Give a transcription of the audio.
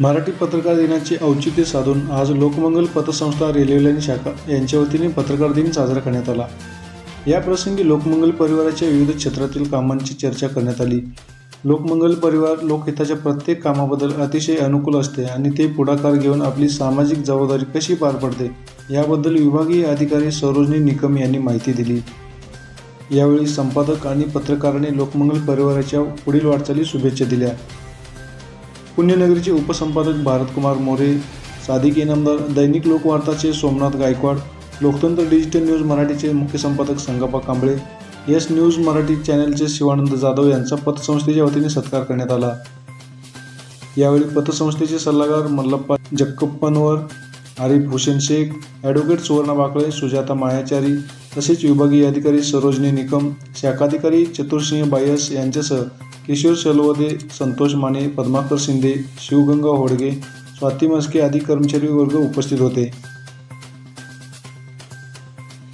मराठी पत्रकार दिनाचे औचित्य साधून आज लोकमंगल पतसंस्था रेल्वे शाखा यांच्या वतीने पत्रकार दिन साजरा करण्यात आला. या प्रसंगी लोकमंगल परिवाराच्या विविध क्षेत्रातील कामांची चर्चा करण्यात आली. लोकमंगल परिवार लोकहिताच्या प्रत्येक कामाबद्दल अतिशय अनुकूल असते आणि ते पुढाकार घेऊन आपली सामाजिक जबाबदारी कशी पार पडते याबद्दल विभागीय अधिकारी सरोजनी निकम यांनी माहिती दिली. यावेळी संपादक आणि पत्रकारांनी लोकमंगल परिवाराच्या पुढील वाटचाली शुभेच्छा दिल्या. पुण्यनगरीचे उपसंपादक भारतकुमार मोरे सादिक इनामदार दैनिक लोकवार्ताचे सोमनाथ गायकवाड लोकतंत्र डिजिटल न्यूज मराठीचे मुख्य संपादक संगप्पा कांबळे यस न्यूज मराठी चॅनलचे शिवानंद जाधव यांचा पतसंस्थेच्या वतीने सत्कार करण्यात आला. यावेळी पतसंस्थेचे सल्लागार मल्लप्पा जक्कप्पनवर आरिफ हुसेन शेख ॲडव्होकेट सुवर्णा बाकळे सुजाता मायाचारी तसेच विभागीय अधिकारी सरोजनी निकम शाखाधिकारी चतुरसिंह बायस यांच्यासह किशोर शलवदे संतोष माने पद्माकर शिंदे शिवगंगा होडगे स्वाती मस्के आदी कर्मचारी वर्ग उपस्थित होते.